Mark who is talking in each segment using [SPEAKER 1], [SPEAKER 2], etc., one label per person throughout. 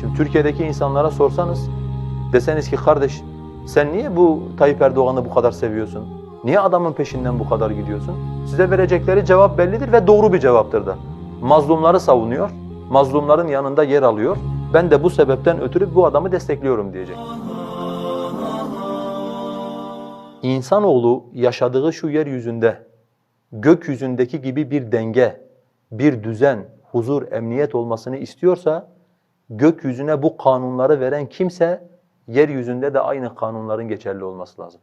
[SPEAKER 1] Şimdi Türkiye'deki insanlara sorsanız deseniz ki kardeş sen niye bu Tayyip Erdoğan'ı bu kadar seviyorsun? Niye adamın peşinden bu kadar gidiyorsun? Size verecekleri cevap bellidir ve doğru bir cevaptır da. Mazlumları savunuyor, mazlumların yanında yer alıyor. Ben de bu sebepten ötürü bu adamı destekliyorum diyecek. İnsanoğlu yaşadığı şu yeryüzünde gökyüzündeki gibi bir denge, bir düzen, huzur, emniyet olmasını istiyorsa gökyüzüne bu kanunları veren kimse yeryüzünde de aynı kanunların geçerli olması lazım.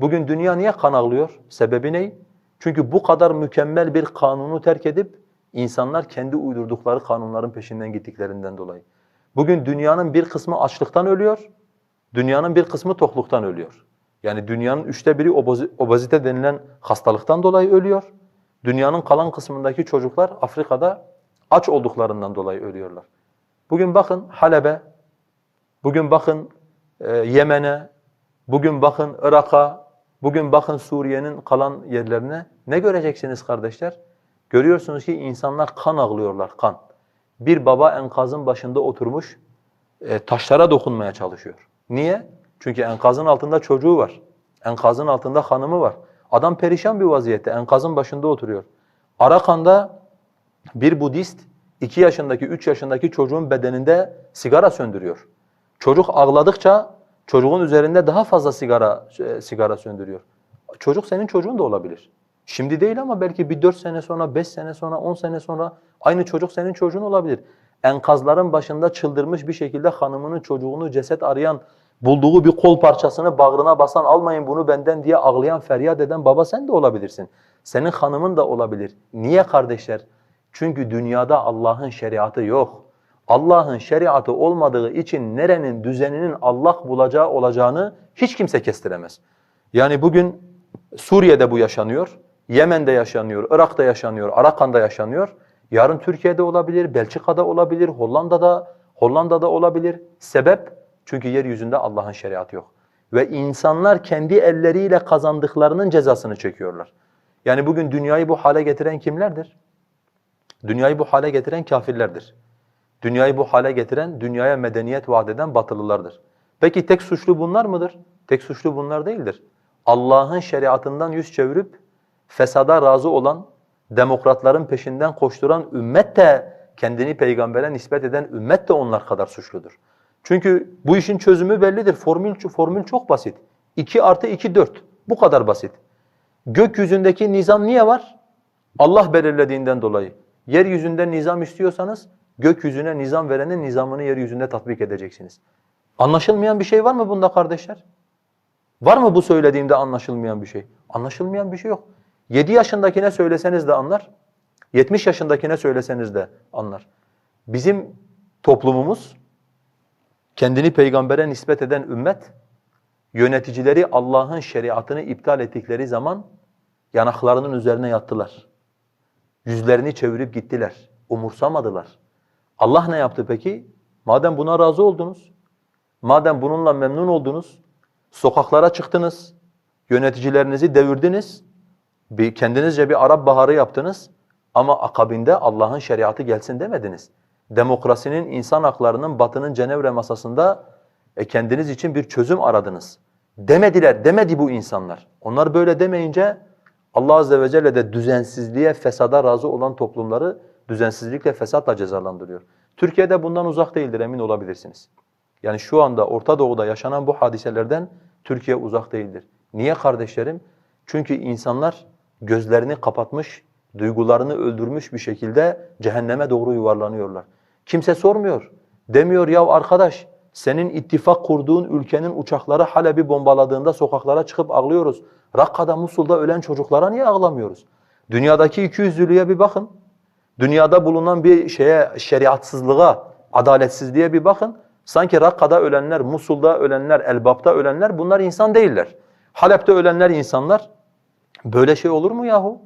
[SPEAKER 1] Bugün dünya niye kan ağlıyor? Sebebi ne? Çünkü bu kadar mükemmel bir kanunu terk edip insanlar kendi uydurdukları kanunların peşinden gittiklerinden dolayı. Bugün dünyanın bir kısmı açlıktan ölüyor, dünyanın bir kısmı tokluktan ölüyor. Yani dünyanın üçte biri obezite denilen hastalıktan dolayı ölüyor. Dünyanın kalan kısmındaki çocuklar Afrika'da aç olduklarından dolayı ölüyorlar. Bugün bakın Halep'e, bugün bakın e, Yemen'e, bugün bakın Irak'a, bugün bakın Suriye'nin kalan yerlerine ne göreceksiniz kardeşler? Görüyorsunuz ki insanlar kan ağlıyorlar, kan. Bir baba enkazın başında oturmuş e, taşlara dokunmaya çalışıyor. Niye? Çünkü enkazın altında çocuğu var. Enkazın altında hanımı var. Adam perişan bir vaziyette enkazın başında oturuyor. Arakan'da bir Budist iki yaşındaki, üç yaşındaki çocuğun bedeninde sigara söndürüyor. Çocuk ağladıkça çocuğun üzerinde daha fazla sigara e, sigara söndürüyor. Çocuk senin çocuğun da olabilir. Şimdi değil ama belki bir dört sene sonra, beş sene sonra, on sene sonra aynı çocuk senin çocuğun olabilir. Enkazların başında çıldırmış bir şekilde hanımının çocuğunu ceset arayan, bulduğu bir kol parçasını bağrına basan, almayın bunu benden diye ağlayan, feryat eden baba sen de olabilirsin. Senin hanımın da olabilir. Niye kardeşler? Çünkü dünyada Allah'ın şeriatı yok. Allah'ın şeriatı olmadığı için nerenin düzeninin Allah bulacağı olacağını hiç kimse kestiremez. Yani bugün Suriye'de bu yaşanıyor, Yemen'de yaşanıyor, Irak'ta yaşanıyor, Arakan'da yaşanıyor. Yarın Türkiye'de olabilir, Belçika'da olabilir, Hollanda'da, Hollanda'da olabilir. Sebep? Çünkü yeryüzünde Allah'ın şeriatı yok. Ve insanlar kendi elleriyle kazandıklarının cezasını çekiyorlar. Yani bugün dünyayı bu hale getiren kimlerdir? Dünyayı bu hale getiren kafirlerdir. Dünyayı bu hale getiren, dünyaya medeniyet vaat eden batılılardır. Peki tek suçlu bunlar mıdır? Tek suçlu bunlar değildir. Allah'ın şeriatından yüz çevirip fesada razı olan, demokratların peşinden koşturan ümmet de kendini peygambere nispet eden ümmet de onlar kadar suçludur. Çünkü bu işin çözümü bellidir. Formül, formül çok basit. 2 artı 2 4. Bu kadar basit. Gökyüzündeki nizam niye var? Allah belirlediğinden dolayı. Yeryüzünde nizam istiyorsanız gökyüzüne nizam verenin nizamını yeryüzünde tatbik edeceksiniz. Anlaşılmayan bir şey var mı bunda kardeşler? Var mı bu söylediğimde anlaşılmayan bir şey? Anlaşılmayan bir şey yok. 7 yaşındakine söyleseniz de anlar, 70 yaşındakine söyleseniz de anlar. Bizim toplumumuz, kendini peygambere nispet eden ümmet, yöneticileri Allah'ın şeriatını iptal ettikleri zaman yanaklarının üzerine yattılar. Yüzlerini çevirip gittiler. Umursamadılar. Allah ne yaptı peki? Madem buna razı oldunuz, madem bununla memnun oldunuz, sokaklara çıktınız, yöneticilerinizi devirdiniz, bir kendinizce bir Arap baharı yaptınız ama akabinde Allah'ın şeriatı gelsin demediniz. Demokrasinin, insan haklarının Batı'nın Cenevre masasında e, kendiniz için bir çözüm aradınız. Demediler, demedi bu insanlar. Onlar böyle demeyince Allah azze ve celle de düzensizliğe, fesada razı olan toplumları düzensizlikle, fesatla cezalandırıyor. Türkiye'de bundan uzak değildir emin olabilirsiniz. Yani şu anda Orta Doğu'da yaşanan bu hadiselerden Türkiye uzak değildir. Niye kardeşlerim? Çünkü insanlar gözlerini kapatmış, duygularını öldürmüş bir şekilde cehenneme doğru yuvarlanıyorlar. Kimse sormuyor. Demiyor ya arkadaş senin ittifak kurduğun ülkenin uçakları Halep'i bombaladığında sokaklara çıkıp ağlıyoruz. Rakka'da, Musul'da ölen çocuklara niye ağlamıyoruz? Dünyadaki ikiyüzlülüğe bir bakın. Dünyada bulunan bir şeye şeriatsızlığa, adaletsizliğe bir bakın. Sanki Rakka'da ölenler, Musul'da ölenler, Elbap'ta ölenler bunlar insan değiller. Halep'te ölenler insanlar. Böyle şey olur mu yahu?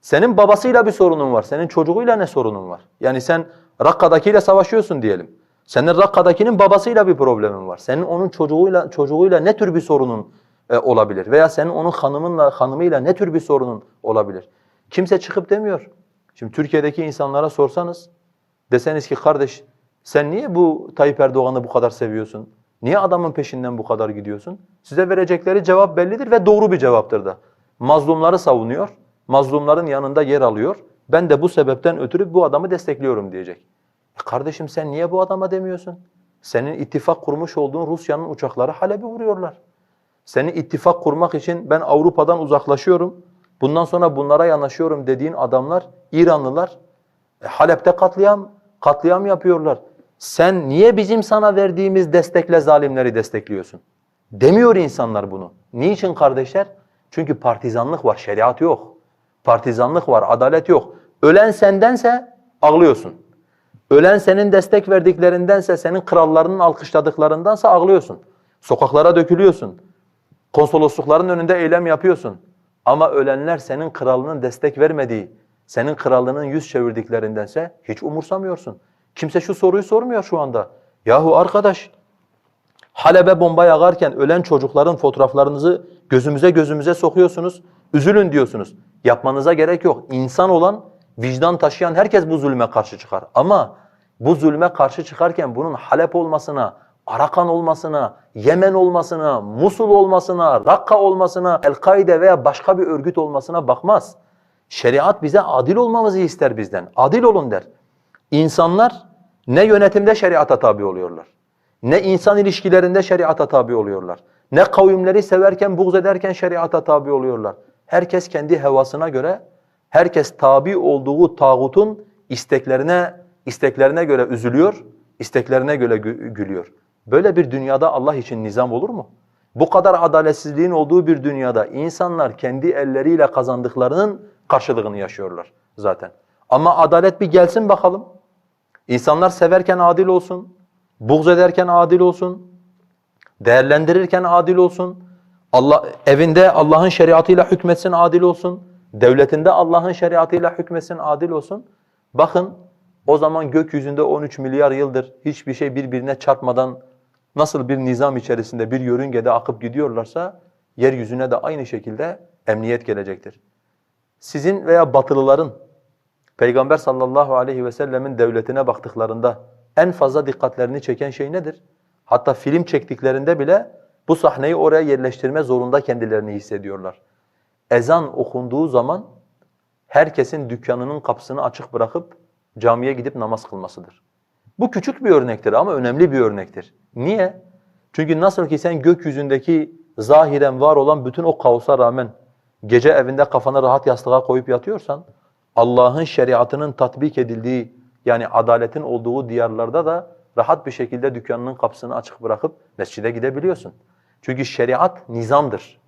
[SPEAKER 1] Senin babasıyla bir sorunun var, senin çocuğuyla ne sorunun var? Yani sen Rakka'dakiyle savaşıyorsun diyelim. Senin Rakka'dakinin babasıyla bir problemin var. Senin onun çocuğuyla çocuğuyla ne tür bir sorunun e, olabilir? Veya senin onun hanımınla hanımıyla ne tür bir sorunun olabilir? Kimse çıkıp demiyor. Şimdi Türkiye'deki insanlara sorsanız deseniz ki kardeş Sen niye bu Tayyip Erdoğan'ı bu kadar seviyorsun? Niye adamın peşinden bu kadar gidiyorsun? Size verecekleri cevap bellidir ve doğru bir cevaptır da. Mazlumları savunuyor, mazlumların yanında yer alıyor. Ben de bu sebepten ötürü bu adamı destekliyorum diyecek. E kardeşim sen niye bu adama demiyorsun? Senin ittifak kurmuş olduğun Rusya'nın uçakları Halep'i vuruyorlar. Senin ittifak kurmak için ben Avrupa'dan uzaklaşıyorum, bundan sonra bunlara yanaşıyorum dediğin adamlar İranlılar. E, Halep'te katliam, katliam yapıyorlar. Sen niye bizim sana verdiğimiz destekle zalimleri destekliyorsun? Demiyor insanlar bunu. Niçin kardeşler? Çünkü partizanlık var, şeriat yok. Partizanlık var, adalet yok. Ölen sendense ağlıyorsun. Ölen senin destek verdiklerindense, senin krallarının alkışladıklarındansa ağlıyorsun. Sokaklara dökülüyorsun. Konsoloslukların önünde eylem yapıyorsun. Ama ölenler senin kralının destek vermediği, senin krallığının yüz çevirdiklerindense hiç umursamıyorsun. Kimse şu soruyu sormuyor şu anda. Yahu arkadaş, Halep'e bomba yağarken ölen çocukların fotoğraflarınızı gözümüze gözümüze sokuyorsunuz. Üzülün diyorsunuz. Yapmanıza gerek yok. İnsan olan, vicdan taşıyan herkes bu zulme karşı çıkar. Ama bu zulme karşı çıkarken bunun Halep olmasına, Arakan olmasına, Yemen olmasına, Musul olmasına, Rakka olmasına, El-Kaide veya başka bir örgüt olmasına bakmaz. Şeriat bize adil olmamızı ister bizden. Adil olun der. İnsanlar ne yönetimde şeriata tabi oluyorlar. Ne insan ilişkilerinde şeriata tabi oluyorlar. Ne kavimleri severken, buğz ederken şeriata tabi oluyorlar. Herkes kendi hevasına göre, herkes tabi olduğu tağutun isteklerine isteklerine göre üzülüyor, isteklerine göre gü- gülüyor. Böyle bir dünyada Allah için nizam olur mu? Bu kadar adaletsizliğin olduğu bir dünyada insanlar kendi elleriyle kazandıklarının karşılığını yaşıyorlar zaten. Ama adalet bir gelsin bakalım. İnsanlar severken adil olsun, buğz ederken adil olsun, değerlendirirken adil olsun. Allah evinde Allah'ın şeriatıyla hükmetsin, adil olsun. Devletinde Allah'ın şeriatıyla hükmetsin, adil olsun. Bakın o zaman gökyüzünde 13 milyar yıldır hiçbir şey birbirine çarpmadan nasıl bir nizam içerisinde bir yörüngede akıp gidiyorlarsa yeryüzüne de aynı şekilde emniyet gelecektir. Sizin veya batılıların Peygamber sallallahu aleyhi ve sellemin devletine baktıklarında en fazla dikkatlerini çeken şey nedir? Hatta film çektiklerinde bile bu sahneyi oraya yerleştirme zorunda kendilerini hissediyorlar. Ezan okunduğu zaman herkesin dükkanının kapısını açık bırakıp camiye gidip namaz kılmasıdır. Bu küçük bir örnektir ama önemli bir örnektir. Niye? Çünkü nasıl ki sen gökyüzündeki zahiren var olan bütün o kaosa rağmen gece evinde kafanı rahat yastığa koyup yatıyorsan, Allah'ın şeriatının tatbik edildiği yani adaletin olduğu diyarlarda da rahat bir şekilde dükkanının kapısını açık bırakıp mescide gidebiliyorsun. Çünkü şeriat nizamdır.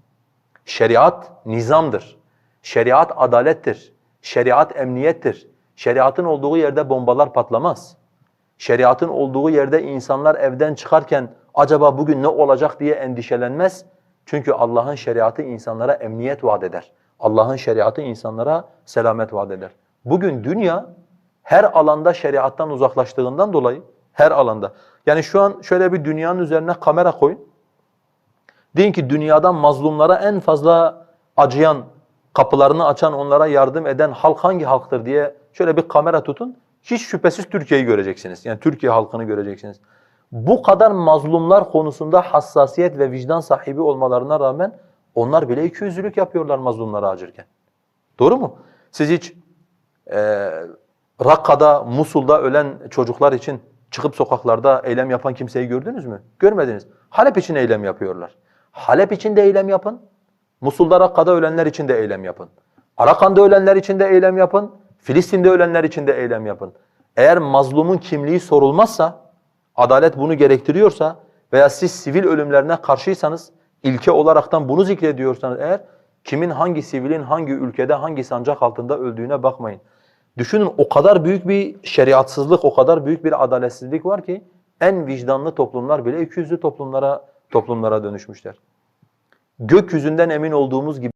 [SPEAKER 1] Şeriat nizamdır. Şeriat adalettir. Şeriat emniyettir. Şeriatın olduğu yerde bombalar patlamaz. Şeriatın olduğu yerde insanlar evden çıkarken acaba bugün ne olacak diye endişelenmez. Çünkü Allah'ın şeriatı insanlara emniyet vaat eder. Allah'ın şeriatı insanlara selamet vaat eder. Bugün dünya her alanda şeriattan uzaklaştığından dolayı her alanda. Yani şu an şöyle bir dünyanın üzerine kamera koyun. Deyin ki dünyadan mazlumlara en fazla acıyan, kapılarını açan, onlara yardım eden halk hangi halktır diye şöyle bir kamera tutun. Hiç şüphesiz Türkiye'yi göreceksiniz. Yani Türkiye halkını göreceksiniz. Bu kadar mazlumlar konusunda hassasiyet ve vicdan sahibi olmalarına rağmen onlar bile ikiyüzlülük yapıyorlar mazlumlara acırken. Doğru mu? Siz hiç e, Rakka'da, Musul'da ölen çocuklar için çıkıp sokaklarda eylem yapan kimseyi gördünüz mü? Görmediniz. Halep için eylem yapıyorlar. Halep için de eylem yapın. Musul'da, Rakka'da ölenler için de eylem yapın. Arakan'da ölenler için de eylem yapın. Filistin'de ölenler için de eylem yapın. Eğer mazlumun kimliği sorulmazsa, adalet bunu gerektiriyorsa veya siz sivil ölümlerine karşıysanız, ilke olaraktan bunu zikrediyorsanız eğer, kimin hangi sivilin hangi ülkede hangi sancak altında öldüğüne bakmayın. Düşünün o kadar büyük bir şeriatsızlık, o kadar büyük bir adaletsizlik var ki en vicdanlı toplumlar bile ikiyüzlü toplumlara toplumlara dönüşmüşler. Gökyüzünden emin olduğumuz gibi